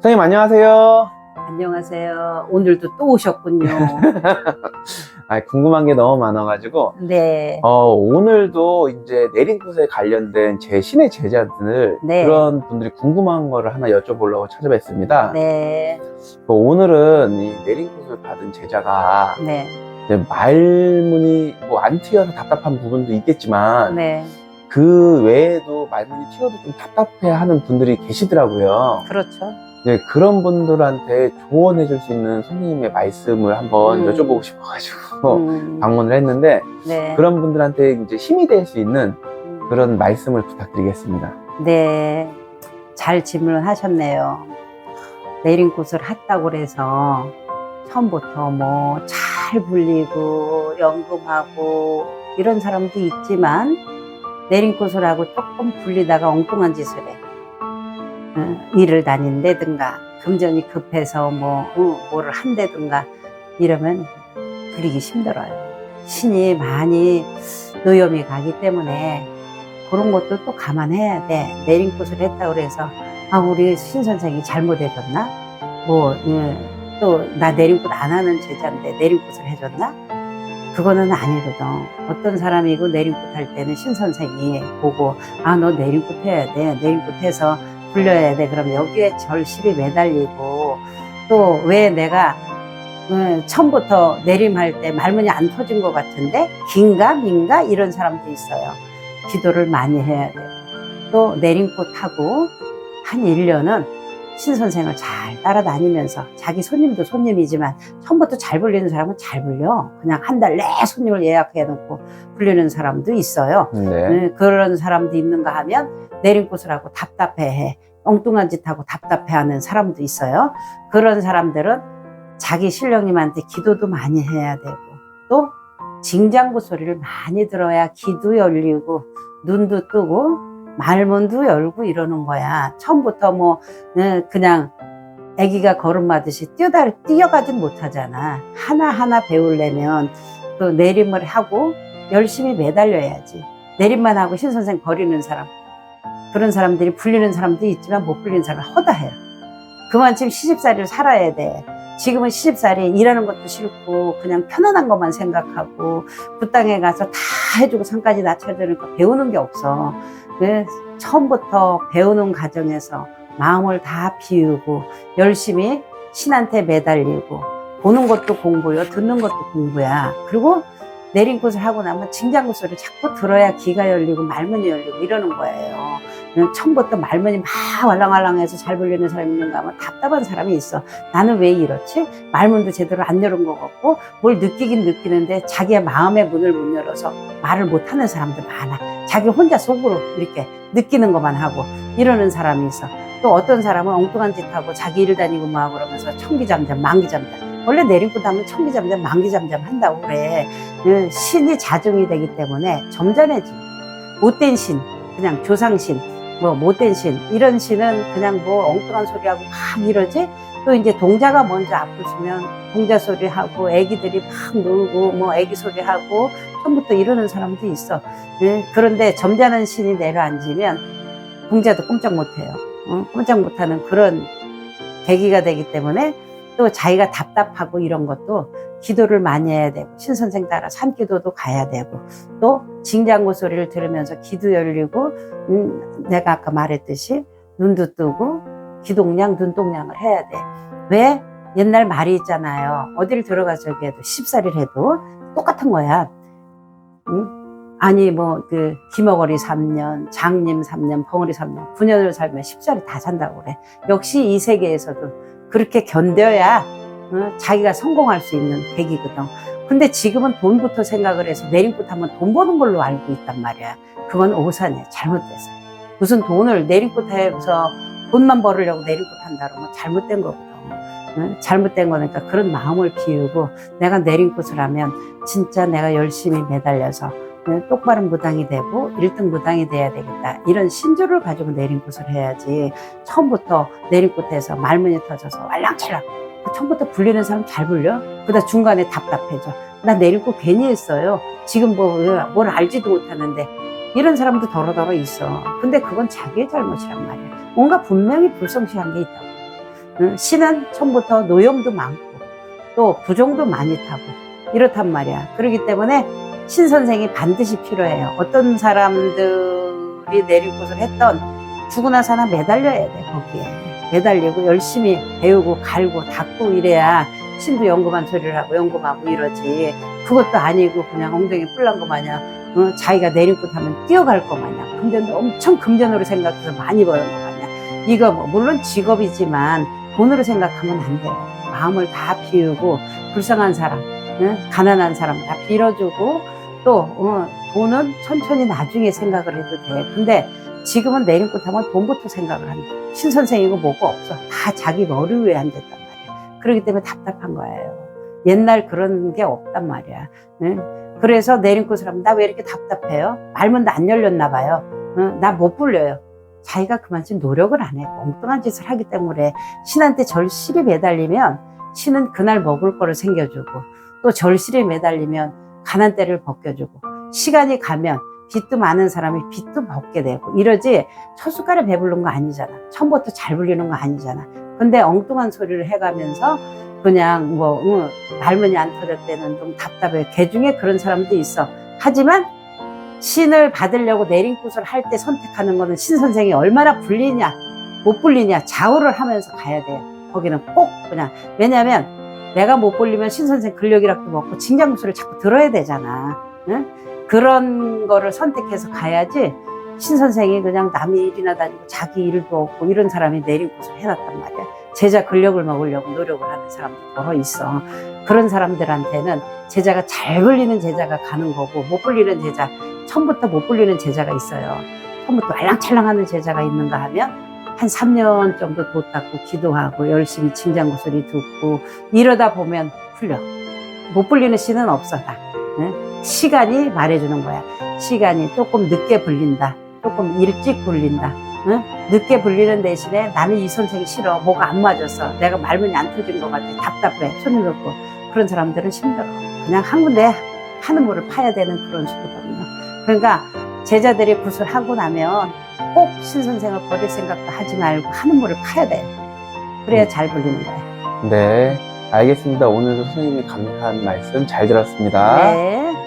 선생님 안녕하세요. 안녕하세요. 오늘도 또 오셨군요. 아, 궁금한 게 너무 많아가지고 네. 어, 오늘도 이제 내린굿에 관련된 제 신의 제자들 네. 그런 분들이 궁금한 거를 하나 여쭤보려고 찾아뵀습니다. 네. 그 오늘은 이 내린굿을 받은 제자가 네. 말문이 뭐 안 튀어서 답답한 부분도 있겠지만 네. 그 외에도 말문이 튀어도 좀 답답해하는 분들이 계시더라고요. 그렇죠. 네, 그런 분들한테 조언해 줄 수 있는 선생님의 말씀을 한번 음. 여쭤보고 싶어가지고 음, 방문을 했는데 네. 그런 분들한테 이제 힘이 될 수 있는 음, 그런 말씀을 부탁드리겠습니다. 네. 잘 질문을 하셨네요. 내린꽃을 했다고 그래서 처음부터 뭐 잘 불리고 연금하고 이런 사람도 있지만 내린꽃을 하고 조금 불리다가 엉뚱한 짓을 해. 어, 일을 다닌다든가 금전이 급해서 뭐 어, 뭐를 한다든가 이러면 불리기 힘들어요. 신이 많이 노염이 가기 때문에 그런 것도 또 감안해야 돼. 내린꽃을 했다고 그래서 아 우리 신 선생이 잘못해줬나? 뭐또나 내린꽃 안 하는 제자인데 내린꽃을 해줬나? 그거는 아니거든. 어떤 사람이고 내린꽃 할 때는 신 선생이 보고 아 너 내린꽃 해야 돼. 내린꽃 해서 불려야 돼. 그럼 여기에 절실히 매달리고 또 왜 내가 어, 처음부터 내림할 때 말문이 안 터진 것 같은데 긴가 민가 이런 사람도 있어요. 기도를 많이 해야 되고 또 내림꽃 하고 한 1년은 신 선생을 잘 따라다니면서 자기 손님도 손님이지만 처음부터 잘 불리는 사람은 잘 불려 그냥 한 달 내 손님을 예약해 놓고 불리는 사람도 있어요. 네. 네, 그런 사람도 있는가 하면 내림꽃을 하고 답답해해 엉뚱한 짓 하고 답답해하는 사람도 있어요. 그런 사람들은 자기 신령님한테 기도도 많이 해야 되고 또 징장구 소리를 많이 들어야 귀도 열리고 눈도 뜨고 말문도 열고 이러는 거야. 처음부터 뭐 네, 그냥 아기가 걸음마듯이 뛰어다 뛰어가진 못하잖아. 하나 하나 배우려면 또 내림을 하고 열심히 매달려야지. 내림만 하고 신 선생 버리는 사람 그런 사람들이 불리는 사람도 있지만 못 불리는 사람은 허다해요. 그만큼 시집살이를 살아야 돼. 지금은 시집살이 일하는 것도 싫고 그냥 편안한 것만 생각하고 그 땅에 가서 다 해주고 산까지 낮춰주니까 배우는 게 없어. 그 처음부터 배우는 과정에서 마음을 다 비우고 열심히 신한테 매달리고 보는 것도 공부요, 듣는 것도 공부야. 그리고 내린 곳을 하고 나면 징장구 소리 자꾸 들어야 귀가 열리고 말문이 열리고 이러는 거예요. 처음부터 말문이 막 왈랑왈랑해서 잘 불리는 사람이 있는가 하면 답답한 사람이 있어. 나는 왜 이렇지? 말문도 제대로 안 열은 것 같고 뭘 느끼긴 느끼는데 자기의 마음의 문을 못 열어서 말을 못하는 사람도 많아. 자기 혼자 속으로 이렇게 느끼는 것만 하고 이러는 사람이 있어. 또 어떤 사람은 엉뚱한 짓 하고 자기 일 다니고 뭐 하고 그러면서 청기잠잠, 망기잠잠. 원래 내림꽃 하면 청기잠잠, 망기잠잠 한다고 그래. 그 신이 자중이 되기 때문에 점잖해지. 못된 신, 그냥 조상신, 뭐 못된 신 이런 신은 그냥 뭐 엉뚱한 소리 하고 막 이러지. 또 이제 동자가 먼저 아프시면 동자 소리 하고 애기들이 막 놀고 뭐 애기 소리 하고 처음부터 이러는 사람도 있어. 예, 그런데 점잖은 신이 내려앉으면 동자도 꼼짝 못해요. 어? 꼼짝 못하는 그런 계기가 되기 때문에 또 자기가 답답하고 이런 것도 기도를 많이 해야 되고 신선생 따라 산기도도 가야 되고 또 징장구 소리를 들으면서 기도 열리고 음, 내가 아까 말했듯이 눈도 뜨고 기동량 눈동량을 해야 돼. 왜? 옛날 말이 있잖아요. 어디를 들어가서 해도 십살을 해도 똑같은 거야. 응? 아니 뭐그 기머거리 3년, 장님 3년, 벙어리 3년, 9년을 살면 십살이 다 산다고 그래. 역시 이 세계에서도 그렇게 견뎌야 어, 자기가 성공할 수 있는 계기거든. 근데 지금은 돈부터 생각을 해서 내림부터 하면 돈 버는 걸로 알고 있단 말이야. 그건 오산이야. 잘못됐어요. 무슨 돈을 내림부터 돈만 벌으려고 내림부터 한다 그러면 잘못된 거거든. 응? 잘못된 거니까 그런 마음을 비우고 내가 내림꽃을 하면 진짜 내가 열심히 매달려서 응? 똑바른 무당이 되고 1등 무당이 돼야 되겠다. 이런 신조를 가지고 내림꽃을 해야지. 처음부터 내림꽃에서 말문이 터져서 왈랑찰랑 처음부터 불리는 사람 잘 불려? 그다 중간에 답답해져. 나 내림꽃 괜히 했어요. 지금 뭐, 뭘 알지도 못하는데 이런 사람도 더러더러 있어. 근데 그건 자기의 잘못이란 말이야. 뭔가 분명히 불성실한 게 있다고. 응? 신은 처음부터 노염도 많고 또 부종도 많이 타고 이렇단 말이야. 그렇기 때문에 신 선생이 반드시 필요해요. 어떤 사람들이 내리꽃을 했던 죽으나 사나 매달려야 돼 거기에. 매달리고 열심히 배우고 갈고 닦고 이래야 신도 연금한 소리를 하고 연금하고 이러지. 그것도 아니고 그냥 엉덩이 뿔난 거 마냥 어, 자기가 내리꽃 하면 뛰어갈 거 마냥. 금전도 엄청 금전으로 생각해서 많이 버는 거 마냥. 이거 뭐 물론 직업이지만 돈으로 생각하면 안 돼요. 마음을 다 비우고 불쌍한 사람 응? 가난한 사람 다 빌어주고 또 어, 돈은 천천히 나중에 생각을 해도 돼 근데 지금은 내림꽃 하면 돈부터 생각을 한다. 신선생이고 뭐고 없어. 다 자기 머리 위에 앉았단 말이야. 그렇기 때문에 답답한 거예요. 옛날 그런 게 없단 말이야. 응? 그래서 내림꽃을 하면 나 왜 이렇게 답답해요? 말문도 안 열렸나 봐요. 나못 불려요. 자기가 그만큼 노력을 안 해. 엉뚱한 짓을 하기 때문에 신한테 절실히 매달리면 신은 그날 먹을 거를 챙겨주고 또 절실히 매달리면 가난 때를 벗겨주고 시간이 가면 빚도 많은 사람이 빚도 벗게 되고 이러지 첫 숟갈에 배부른 거 아니잖아. 처음부터 잘 불리는 거 아니잖아. 근데 엉뚱한 소리를 해가면서 그냥 뭐 응, 말문이 안 터졌대는 좀 답답해. 개 중에 그런 사람도 있어. 하지만 신을 받으려고 내린꽃을 할 때 선택하는 거는 신 선생이 얼마나 불리냐 못 불리냐 좌우를 하면서 가야 돼. 거기는 꼭 그냥 왜냐하면 내가 못 불리면 신 선생 근력이라도 먹고 징장구슬을 자꾸 들어야 되잖아. 응? 그런 거를 선택해서 가야지 신 선생이 그냥 남의 일이나 다니고 자기 일도 없고 이런 사람이 내린 곳을 해놨단 말이야. 제자 근력을 먹으려고 노력을 하는 사람도 더러 있어. 그런 사람들한테는 제자가 잘 불리는 제자가 가는 거고 못 불리는 제자 처음부터 못 불리는 제자가 있어요. 처음부터 알랑찰랑하는 제자가 있는가 하면 한 3년 정도 도 닦고 기도하고 열심히 칭장구슬이 듣고 이러다 보면 풀려. 못 불리는 씨는 없어 다. 응? 시간이 말해주는 거야. 시간이 조금 늦게 불린다. 조금 일찍 불린다. 응? 늦게 불리는 대신에 나는 이 선생이 싫어. 뭐가 안 맞았어. 내가 말문이 안 터진 것 같아. 답답해. 손이 높고. 그런 사람들은 힘들어. 그냥 한 군데 하는 물을 파야 되는 그런 수거든요. 그러니까 제자들이 구슬하고 나면 꼭 신선생을 버릴 생각도 하지 말고 하는 물을 파야 돼. 그래야 음. 잘 불리는 거야. 네, 알겠습니다. 오늘도 선생님이 감사한 말씀 잘 들었습니다. 네.